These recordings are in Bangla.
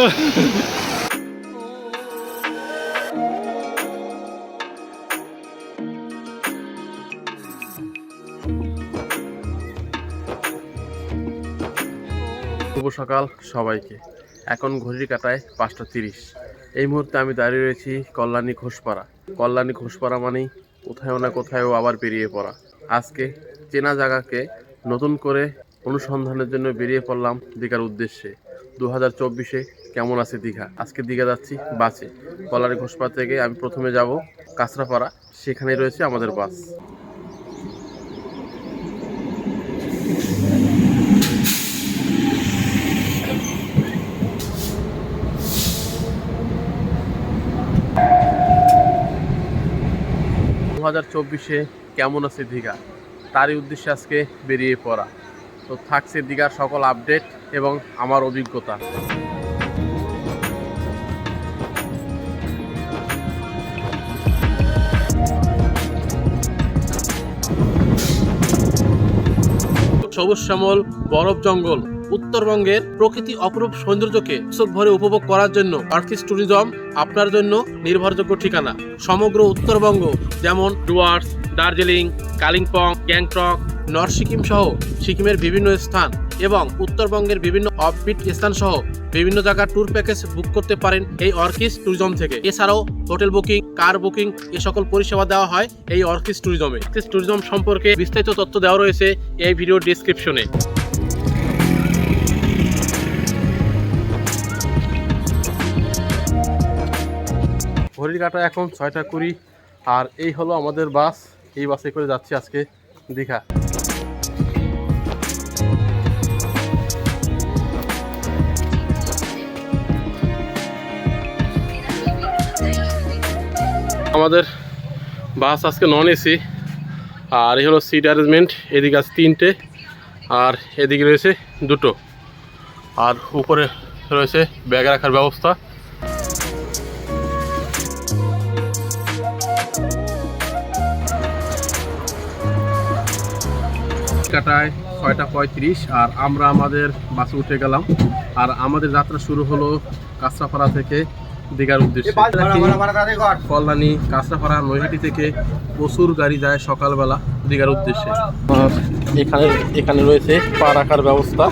শুভ সকাল সবাইকে। এখন ঘড়ির কাটায় পাঁচটা তিরিশ। এই মুহূর্তে আমি দাঁড়িয়ে রয়েছি কল্যাণী ঘোষপাড়া। কল্যাণী ঘোষপাড়া মানেই কোথাও না কোথাও আবার বেরিয়ে পড়া। আজকে চেনা জায়গাকে নতুন করে অনুসন্ধানের জন্য বেরিয়ে পড়লাম দীঘার উদ্দেশ্যে। দু হাজার চব্বিশে কেমন আছে দীঘা? আজকে দীঘা যাচ্ছি বাসে। কল্যাণী ঘোষপাড়া থেকে আমি প্রথমে যাব কাঁচরাপাড়া। সেখানে রয়েছে আমাদের বাস। দু হাজার চব্বিশে কেমন আছে দীঘা? তারই উদ্দেশ্যে আজকে বেরিয়ে পড়া। তো থাকছে দীঘার সকল আপডেট এবং আমার অভিজ্ঞতা। সবুজ শ্যামল বরফ জঙ্গল, উত্তরবঙ্গের প্রকৃতি অপরূপ সৌন্দর্যকে ভরে উপভোগ করার জন্য আর্থিক ট্যুরিজম আপনার জন্য নির্ভরযোগ্য ঠিকানা। সমগ্র উত্তরবঙ্গ যেমন ডুয়ার্স, দার্জিলিং, কালিম্পং, গ্যাংটক, নর্থ সহ সিকিমের বিভিন্ন স্থান এবং উত্তরবঙ্গের বিভিন্ন অফবিট স্থান সহ বিভিন্ন জায়গার ট্যুর প্যাকেজ বুক করতে পারেন এই অর্কিস ট্যুরিজম থেকে। এছাড়াও হোটেল বুকিং কার বুকিং এ সকল পরিষেবা দেওয়া হয় এই অর্কিস ট্যুরিজমে অর্কিস ট্যুরিজম সম্পর্কে বিস্তারিত তথ্য দেওয়া রয়েছে এই ভিডিও ডিসক্রিপশনে ঘড়ির কাটা এখন ছয়টা কুড়ি, আর এই হলো আমাদের বাস। এই বাসে করে যাচ্ছি আজকে দীঘা। আমাদের বাস আজকে নন এসি। আর এই হলো সিট অ্যারেঞ্জমেন্ট এদিকে আছে তিনটে, আর এদিকে রয়েছে দুটো। আর উপরে রয়েছে ব্যাগ রাখার ব্যবস্থা। কাটায় ছয়টা পঁয়ত্রিশ, আর আমরা আমাদের বাসে উঠে গেলাম। আর আমাদের যাত্রা শুরু হলো কাঁচরাপাড়া থেকে দীঘার উদ্দেশ্যে। কল্যাণী কাঁচরাপাড়া নৈহাটি থেকে প্রচুর গাড়ি যায় সকালবেলা দীঘার উদ্দেশ্যে। আর এখানে এখানে রয়েছে পা রাখার ব্যবস্থা।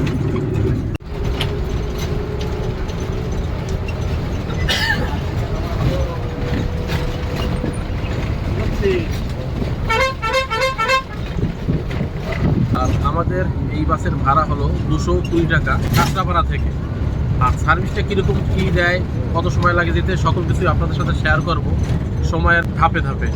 আর আমাদের এই বাসের ভাড়া হলো দুশো কুড়ি টাকা কাঁচরাপাড়া থেকে। আর সার্ভিসটা কীরকম কী দেয় কত সময় লাগে যেতে সকল কিছু আপনাদের সাথে শেয়ার করব। সময়ের ধাপে ধাপে।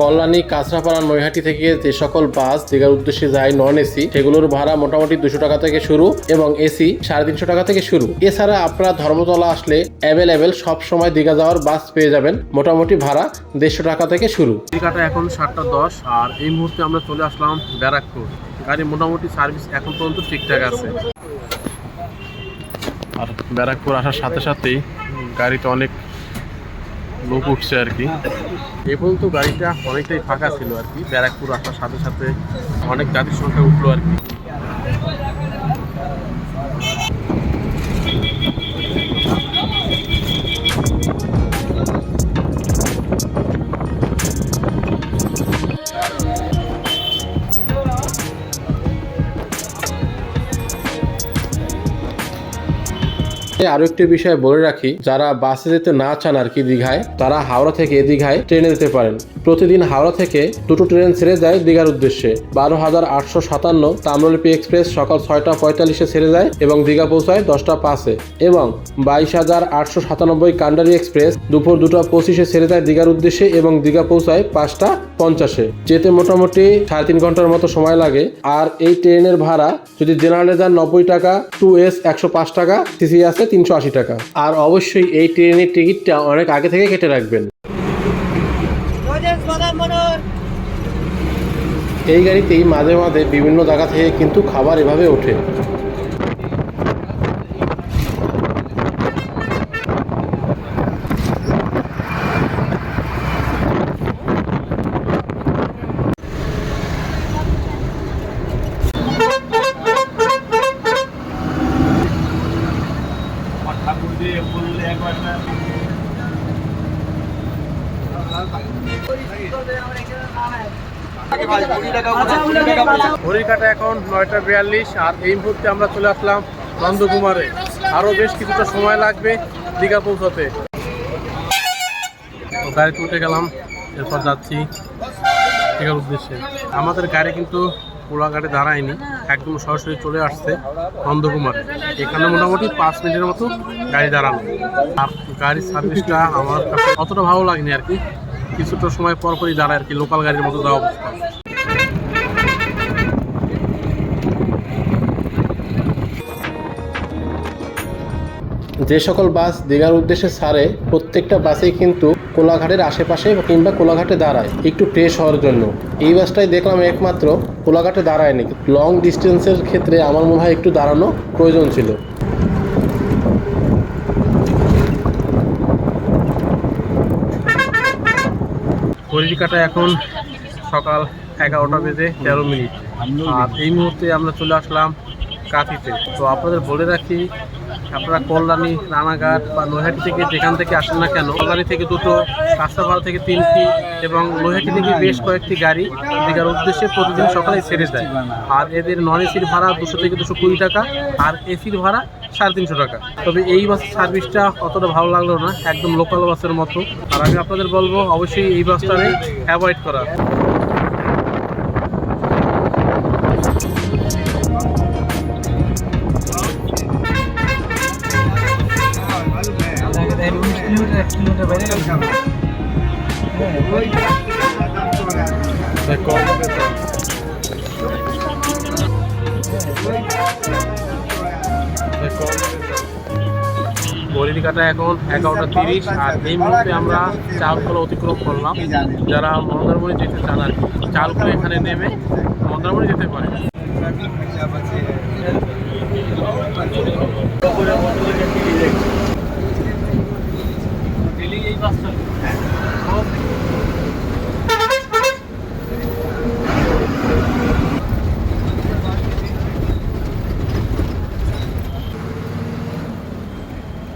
কল্যাণী কাঁচরাপাড়া নৈহাটি থেকে যে সকল বাস দীঘার উদ্দেশ্যে যায় নন এসি সেগুলোর ভাড়া মোটামুটি দুশো টাকা থেকে শুরু এবং এসি সাড়ে তিনশো টাকা থেকে শুরু। এছাড়া আপনারা ধর্মতলা আসলে অ্যাভেলেবেল সব সময় দীঘা যাওয়ার বাস পেয়ে যাবেন মোটামুটি ভাড়া দেড়শো টাকা থেকে শুরু। দীঘাটা এখন সাতটা দশ আর এই মুহূর্তে আমরা চলে আসলাম ব্যারাকপুর। গাড়ি মোটামুটি সার্ভিস এখন পর্যন্ত ঠিকঠাক আছে। আর ব্যারাকপুর আসার সাথে সাথেই গাড়িতে অনেক লোক উঠছে আর কি। এ পর্যন্ত গাড়িটা অনেকটাই ফাঁকা ছিল আর কি। ব্যারাকপুর আসার সাথে সাথে অনেক গাড়ির সংখ্যা উঠল আর কি। আরও একটি বিষয় বলে রাখি, যারা বাসে যেতে না চান আর কি দীঘায়, তারা হাওড়া থেকে দীঘায় ট্রেনে যেতে পারেন। প্রতিদিন হাওড়া থেকে দুটো ট্রেন ছেড়ে যায় দীঘার উদ্দেশ্যে। বারো হাজার আটশো সাতান্ন তাম্রলিপি এক্সপ্রেস সকাল ছয়টা পঁয়তাল্লিশে ছেড়ে যায় এবং দীঘা পৌঁছায় দশটা পাঁচে। এবং বাইশ হাজার আটশো সাতানব্বই কান্ডারি এক্সপ্রেস দুপুর দুটো পঁচিশে ছেড়ে যায় দীঘার উদ্দেশ্যে এবং দীঘা পৌঁছায় পাঁচটা পঞ্চাশে। যেতে মোটামুটি সাড়ে তিন ঘণ্টার মতো সময় লাগে। আর এই ট্রেনের ভাড়া, যদি জেনারেলে যান নব্বই টাকা, টু এস একশো পাঁচ টাকা সিসি আছে তিনশো আশি টাকা। আর অবশ্যই এই ট্রেনের টিকিটটা অনেক আগে থেকে কেটে রাখবেন। এই গাড়িতেই মাঝে মাঝে বিভিন্ন জায়গা থেকে কিন্তু খাবার এভাবে ওঠে। ঘড়ির কাটা এখন নয়টা বিয়াল্লিশ আর এই মুহূর্তে আমরা চলে আসলাম নন্দকুমারে। আরও বেশ কিছুটা সময় লাগবে দীঘা পৌঁছাতে। তো গাড়িতে উঠে গেলাম এরপর যাচ্ছি দীঘার উদ্দেশ্যে। আমাদের গাড়ি কিন্তু কোলাঘাটে দাঁড়ায়নি একদম সরাসরি চলে আসছে নন্দকুমারে। এখানে মোটামুটি পাঁচ মিনিটের মতো গাড়ি দাঁড়ানো আর গাড়ির সার্ভিসটা আমার কাছে অতটা ভালো লাগেনি আর কি। কিছুটা সময় পর পরই দাঁড়ায় আর কি লোকাল গাড়ির মতো যাওয়া অবস্থা। যে সকল বাস দীঘার উদ্দেশ্যে ছাড়ে, প্রত্যেকটা বাসেই কিন্তু কোলাঘাটের আশেপাশে কিংবা কোলাঘাটে দাঁড়ায়, একটু ফ্রেশ হওয়ার জন্য। এই বাসটাই দেখলাম একমাত্র কোলাঘাটে দাঁড়ায়নি। লং ডিস্টেন্সের ক্ষেত্রে আমার মনে হয় একটু দাঁড়ানো প্রয়োজন ছিল। ঘড়ির কাটা এখন সকাল এগারোটা বেজে তেরো মিনিট। আর এই মুহূর্তে আমরা চলে আসলাম কাঁথিতে তো আপনাদের বলে রাখি আপনারা কল্যাণী, রানাঘাট বা নৈহাটি থেকে যেখান থেকে আসেন না কেন, কল্যাণী থেকে দুটো কাঁচরাপাড়া থেকে তিনটি এবং নৈহাটি থেকে বেশ কয়েকটি গাড়ি। দীঘার উদ্দেশ্যে প্রতিদিন সকালে ছেড়ে দেয়। আর এদের নন এসির ভাড়া দুশো থেকে দুশো কুড়ি টাকা, আর এসির ভাড়া সাড়ে তিনশো টাকা। তবে এই বাসের সার্ভিসটা অতটা ভালো লাগল না, একদম লোকাল বাসের মতো। আর আমি আপনাদের বলব, অবশ্যই এই বাসটারে অ্যাভয়েড করা বলির কাটা এখন এগারোটা তিরিশ, আর এই মুহূর্তে আমরা চালকলা অতিক্রম করলাম। যারা মন্দারমণি যেতে চান আর চালকলা এখানে নেমে মন্দারমণি যেতে পারে।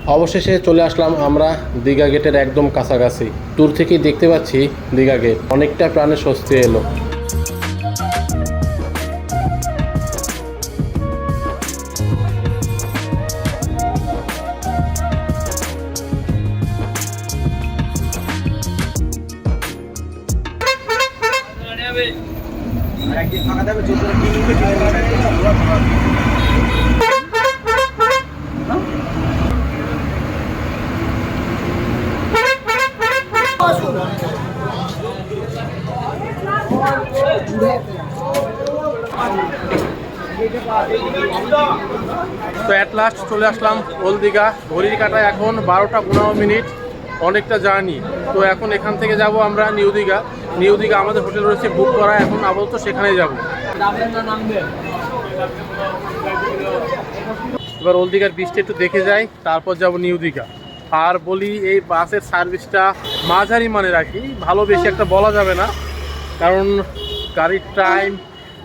অবশেষে চলে আসলাম আমরা দীঘা গেটের একদম কাছাকাছি। দূর থেকেই দেখতে পাচ্ছি দীঘা গেট। অনেকটা প্রাণে স্বস্তি এলো। তো অ্যাট লাস্ট চলে আসলাম ওল দীঘা ঘড়ির কাটায় এখন বারোটা পনেরো মিনিট, অনেকটা জার্নি তো এখন এখান থেকে যাব আমরা নিউ দীঘা। নিউ দীঘা আমাদের হোটেল রয়েছে বুক করা, এখন আপাতত সেখানেই যাব। এবার ওল দীঘার বৃষ্টি একটু দেখে যাই, তারপর যাব নিউ দীঘা। আর বলি এই বাসের সার্ভিসটা মাঝারি মানে রাখি ভালো বেশি একটা বলা যাবে না। কারণ গাড়ির টাইম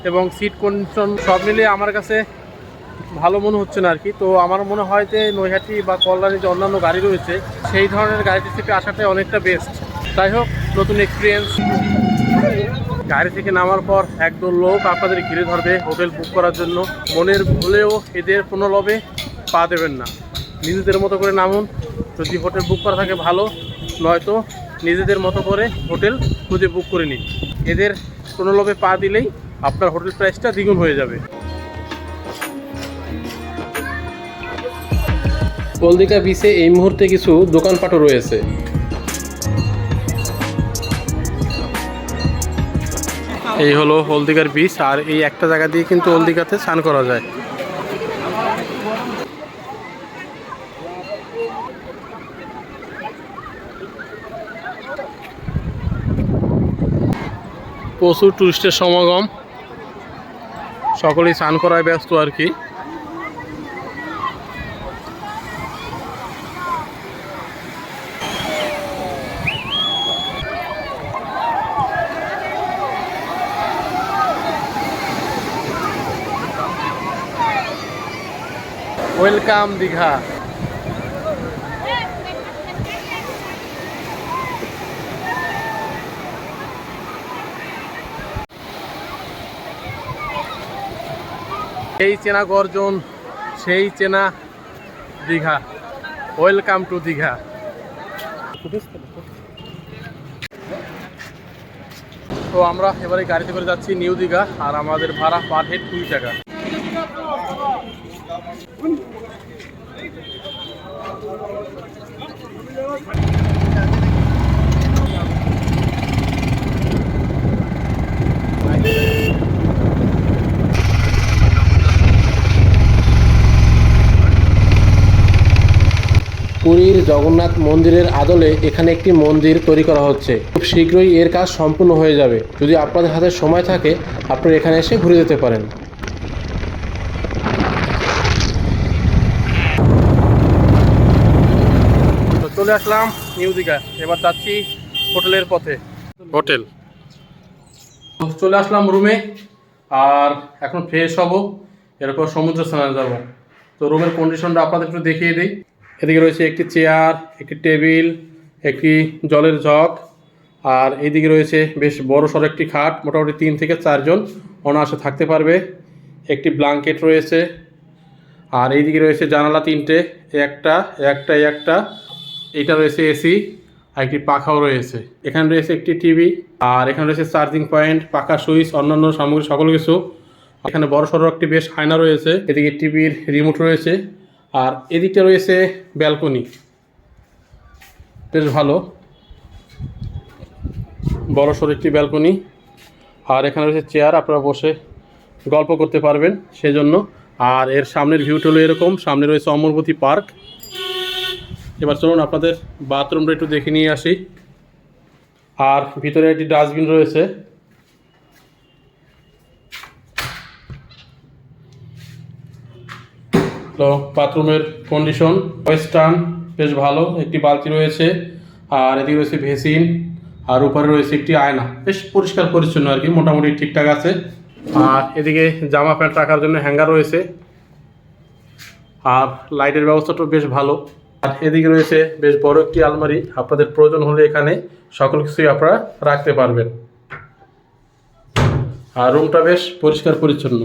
এবং সিট কন্ডিশন সব মিলিয়ে আমার কাছে ভালো মনে হচ্ছে না আর কি তো আমার মনে হয় যে নৈহাটি বা কল্যাণী যে অন্যান্য গাড়ি রয়েছে, সেই ধরনের গাড়িটি থেকে আসাটাই অনেকটা বেস্ট যাই হোক, নতুন এক্সপিরিয়েন্স গাড়ি থেকে নামার পর একদল লোক আপনাদের ঘিরে ধরবে হোটেল বুক করার জন্য। মনের ভুলেও এদের কোনো লবে পা দেবেন না। নিজেদের মতো করে নামুন। যদি হোটেল বুক করা থাকে ভালো, নয়তো নিজেদের মতো করে হোটেল খুঁজে বুক করে নিন। এদের কোনো লোভে পা দিলেই আপনার হোটেল প্রাইসটা দ্বিগুণ হয়ে যাবে। হলদিকা বিচে এই মুহূর্তে কিছু দোকানপাটও রয়েছে। এই হলো হলদিকার বিচ আর এই একটা জায়গা দিয়ে কিন্তু হলদিকাতে স্নান করা যায়। প্রচুর টুরিস্টের সমাগম। সকলেই স্নান করায় ব্যস্ত আর কি। ওয়েলকাম দীঘা। সেই চেনা গর্জন, সেই চেনা দীঘা। Welcome to Digha. তো আমরা এবারে গাড়িতে করে যাচ্ছি নিউ দীঘা, আর আমাদের ভাড়া পার হেড কুড়ি টাকা। পুরীর জগন্নাথ মন্দিরের আদলে এখানে একটি মন্দির তৈরি করা হচ্ছে। খুব শীঘ্রই এর কাজ সম্পূর্ণ হয়ে যাবে। যদি আপনাদের হাতে সময় থাকে আপনারা এখানে এসে ঘুরে যেতে পারেন। তো চলে আসলাম নিউ দীঘা। এবার যাচ্ছি হোটেলের পথে। হোটেল। তো চলে আসলাম রুমে আর এখন ফ্রেশ হব। এরপর সমুদ্র স্নানে যাব। তো রুমের কন্ডিশনটা আপনাদের একটু দেখিয়ে দিই। এদিকে রয়েছে একটি চেয়ার, একটি টেবিল, একটি জলের জগ আর এইদিকে রয়েছে বেশ বড় সড়ো একটি খাট, মোটামুটি তিন থেকে চারজন অনায়াসে থাকতে পারবে। একটি ব্ল্যাঙ্কেট রয়েছে, আর এইদিকে রয়েছে জানালা তিনটে, একটা একটা একটা, এইটা রয়েছে এসি, আর একটি পাখাও রয়েছে। এখানে রয়েছে একটি টিভি, আর এখানে রয়েছে চার্জিং পয়েন্ট, পাখা, সুইচ, অন্যান্য সামগ্রী, সকল কিছু। এখানে বড় সড়ো একটি বেশ আয়না রয়েছে, এদিকে টিভির রিমোট রয়েছে। আর এদিকটা রয়েছে ব্যালকনি। বেশ ভালো। বড় সড়ো একটি ব্যালকনি। আর এখানে রয়েছে চেয়ার, আপনারা বসে গল্প করতে পারবেন সেজন্য। আর এর সামনের ভিউটা হলো এরকম, সামনে রয়েছে অমরবতী পার্ক। এবার চলুন আপনাদের বাথরুমটা একটু দেখে নিয়ে আসি। আর ভিতরে একটি ডাস্টবিন রয়েছে। বাথরুমের কন্ডিশন ওয়েস্টার্ন বেশ ভালো, একটি বালতি রয়েছে, আর এদিকে রয়েছে ভেসিন আর উপরে রয়েছে একটি আয়না। বেশ পরিষ্কার পরিচ্ছন্ন আর কি, মোটামুটি ঠিকঠাক আছে। আর এদিকে জামা প্যান্ট রাখার জন্য হ্যাঙ্গার রয়েছে, আর লাইটের ব্যবস্থাটাও বেশ ভালো। আর এদিকে রয়েছে বেশ বড় একটি আলমারি, আপনাদের প্রয়োজন হলে এখানে সকল কিছুই আপনারা রাখতে পারবেন। আর রুমটা বেশ পরিষ্কার পরিচ্ছন্ন।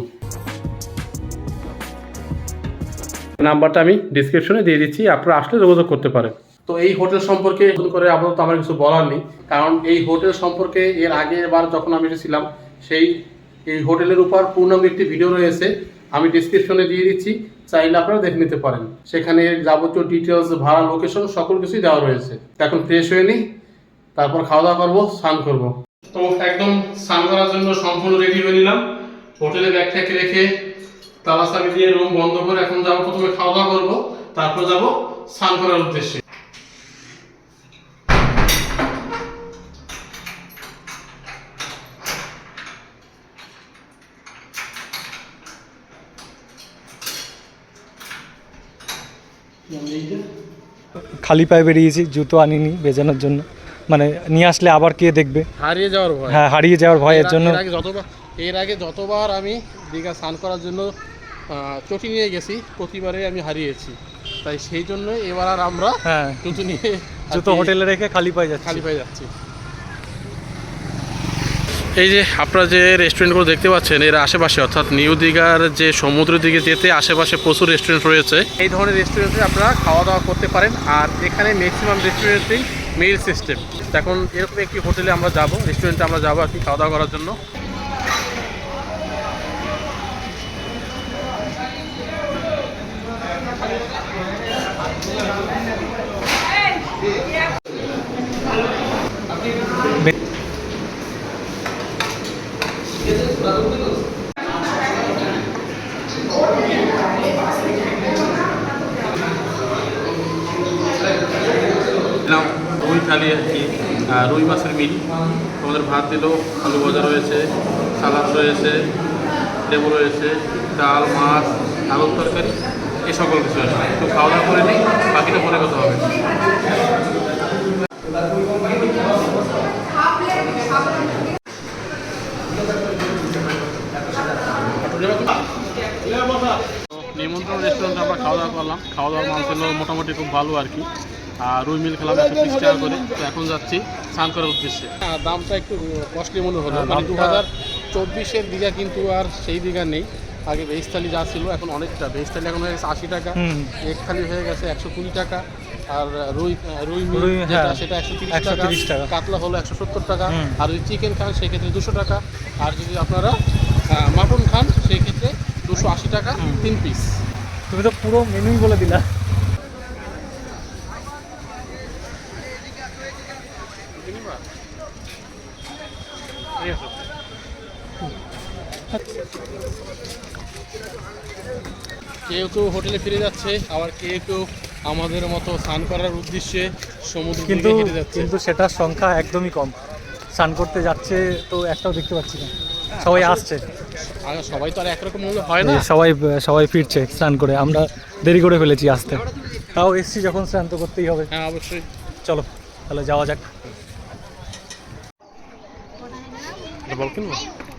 নাম্বারটা আমি ডিসক্রিপশনে দিয়ে দিচ্ছি আপনারা আসলে যোগাযোগ করতে পারেন। তো এই হোটেল সম্পর্কে নতুন করে আপাতত আমার কিছু বলার নেই কারণ এই হোটেল সম্পর্কে এর আগে এবার যখন আমি এসেছিলাম সেই এই হোটেলের উপর পূর্ণাঙ্গ একটি ভিডিও রয়েছে আমি ডিসক্রিপশনে দিয়ে দিচ্ছি চাইলে আপনারা দেখে নিতে পারেন। সেখানে যাবতীয় ডিটেলস ভাড়া লোকেশন সকল কিছুই দেওয়া রয়েছে। এখন ফ্রেশ হয়ে নিই তারপর খাওয়া দাওয়া করব স্নান করব। তো একদম স্নান করার জন্য সম্পূর্ণ রেডি হয়ে নিলাম। হোটেলে ব্যাগ থেকে রেখে তালা চাবি দিয়ে রুম বন্ধ করে এখন যাব প্রথমে খাওয়া দাওয়া করব তারপর যাব স্নান করার উদ্দেশ্যে। খালি পায়ে বেরিয়েছি জুতো আনিনি বেজানোর জন্য। মানে নিয়ে আসলে আবার কে দেখবে? হারিয়ে যাওয়ার ভয়। হ্যাঁ হারিয়ে যাওয়ার ভয়ের জন্য। এর আগে যতবার এর আগে যতবার আমি দীঘা স্নান করার জন্য চটি নিয়ে গেছি প্রতিবারে আমি হারিয়েছি। তাই সেই জন্য এবার আর আমরা হ্যাঁ। জুতো নিয়ে জুতো হোটেলে রেখে খালি পায়ে যাচ্ছি। খালি পেয়ে যাচ্ছি। এই যে আপনারা যে রেস্টুরেন্টগুলো দেখতে পাচ্ছেন এর আশেপাশে অর্থাৎ নিউ দীঘার যে সমুদ্রের দিকে যেতে আশেপাশে প্রচুর রেস্টুরেন্ট রয়েছে। এই ধরনের রেস্টুরেন্টে আপনারা খাওয়া দাওয়া করতে পারেন আর এখানে ম্যাক্সিমাম রেস্টুরেন্টেই মেল সিস্টেম এখন এরকম একটি হোটেলে আমরা যাব রেস্টুরেন্টে আমরা যাব আর কি খাওয়া দাওয়া করার জন্য। রুই থালি আর কি। রুই মাছের মিল। তোমাদের ভাত দিল, আলু ভাজা রয়েছে, সালাদ রয়েছে, লেবু রয়েছে, ডাল, মাছ আলুর তরকারি। এই সকল কিছু আছে। তো খাওয়া দাওয়া করে নিই বাকিটা পরে কথা হবে। নিমন্ত্রণ রেস্টুরেন্টে আমরা খাওয়া দাওয়া করলাম। খাওয়া দাওয়ার মান ছিল মোটামুটি খুব ভালো আর কি। আর রুই মিল খেলাম একশো তিরিশ টাকা করে। তো এখন যাচ্ছি স্নান করার উদ্দেশ্যে। হ্যাঁ, দামটা একটু কস্টলি মনে হলো। হ্যাঁ, মানে দু হাজার চব্বিশের দীঘা কিন্তু আর সেই দীঘা নেই। আগে ভেজ থালি যা ছিল এখন অনেকটা। ভেজ থালি এখন হয়ে গেছে আশি টাকা এক থালি হয়ে গেছে একশো কুড়ি টাকা আর রুই রুই রুই, যেটা হ্যাঁ, সেটা একশো তিরিশ টাকা কাতলা হলো একশো সত্তর টাকা আর যদি চিকেন খান সেক্ষেত্রে দুশো টাকা আর যদি আপনারা মাটন খান সেই ক্ষেত্রে দুশো আশি টাকা তিন পিস তুমি তো পুরো মেনুই বলে দিলা। কেউ কেউ হোটেলে ফিরে যাচ্ছে আবার কেউ কেউ আমাদের মতো স্নান করার উদ্দেশ্যে সমুদ্র কিন্তু কিন্তু সেটার সংখ্যা একদমই কম। স্নান করতে যাচ্ছে তো একটাও দেখতে পাচ্ছি না। সবাই আসছে। আর সবাই তো আর একরকম মূল্য হয় না। সবাই সবাই ফিরছে স্নান করে। আমরা দেরি করে ফেলেছি আসতে। তাও এসছি যখন স্নান তো করতেই হবে। হ্যাঁ অবশ্যই। চলো তাহলে যাওয়া যাক। বল কিনবো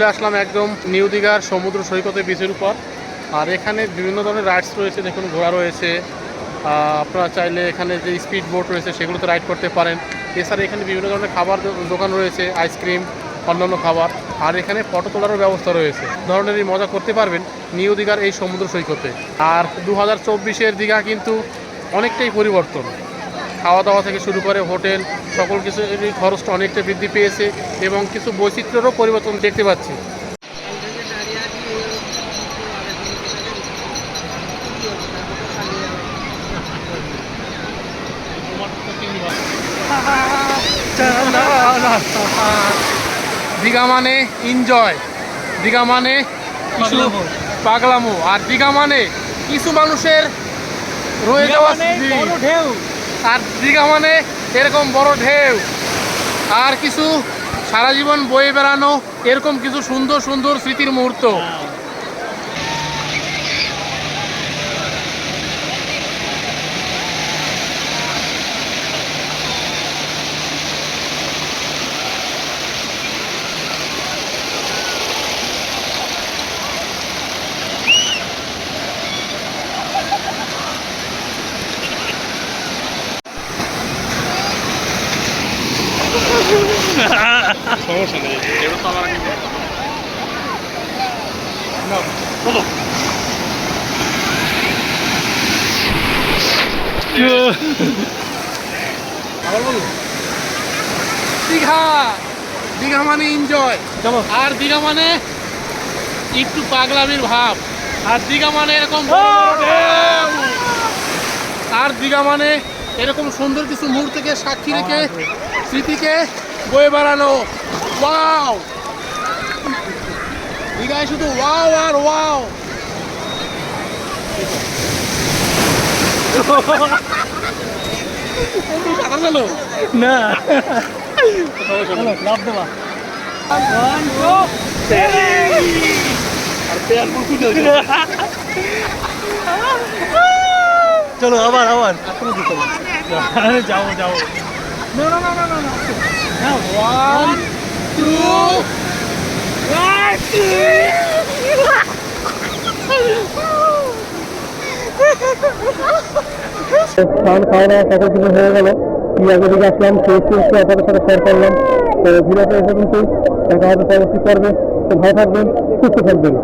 চলে আসলাম একদম নিউ দীঘার সমুদ্র সৈকতে বিচের উপর। আর এখানে বিভিন্ন ধরনের রাইডস রয়েছে, দেখুন ঘোড়া রয়েছে। আপনারা চাইলে এখানে যে স্পিড বোট রয়েছে, সেগুলোতে রাইড করতে পারেন। এছাড়া এখানে বিভিন্ন ধরনের খাবার দোকান রয়েছে আইসক্রিম অন্যান্য খাবার। আর এখানে ফটো তোলারও ব্যবস্থা রয়েছে। ধরনের এই মজা করতে পারবেন নিউ দীঘার এই সমুদ্র সৈকতে। আর দু হাজার চব্বিশের দীঘা কিন্তু অনেকটাই পরিবর্তন। খাওয়া দাওয়া থেকে শুরু করে হোটেল সকল কিছু খরচটা অনেকটা বৃদ্ধি পেয়েছে এবং কিছু বৈচিত্র্যেরও পরিবর্তন দেখতে পাচ্ছি। দীঘা মানে এনজয় দীঘা মানে কিছু পাগলামো। পাগলামো আর দীঘা মানে কিছু মানুষের রয়ে যাওয়া ঢেউ। আর দীঘা মানে এরকম বড় ঢেউ। আর কিছু সারা জীবন বয়ে বেড়ানো, এরকম কিছু সুন্দর সুন্দর স্মৃতির মুহূর্ত সমস্যা নেই এটা তো আমার আবার বলুন দীঘা। দীঘা মানে এনজয় আর দীঘা মানে একটু পাগলামির ভাব। আর দীঘা মানে এরকম। আর দীঘা মানে এরকম সুন্দর কিছু মুহূর্তকে সাক্ষী রেখে স্মৃতিকে বয়ে বেড়ানো। ওয়াও! দীঘায় শুধু ওয়াও আর ওয়াও। না। চলো আবার আবার। আরে যাও যাও। না না ওয়ান টু খাওয়ান খাওয়া দাওয়া সকল কিছু হয়ে গেল। ইয়াকে দিকে আসলাম, খেয়ে খেয়ে আপনাদের সাথে শেয়ার করলাম। তো ভিডিওটা এসে কিন্তু দেখা হবে পর্বে। তো ভালো থাকবেন, সুস্থ থাকবেন।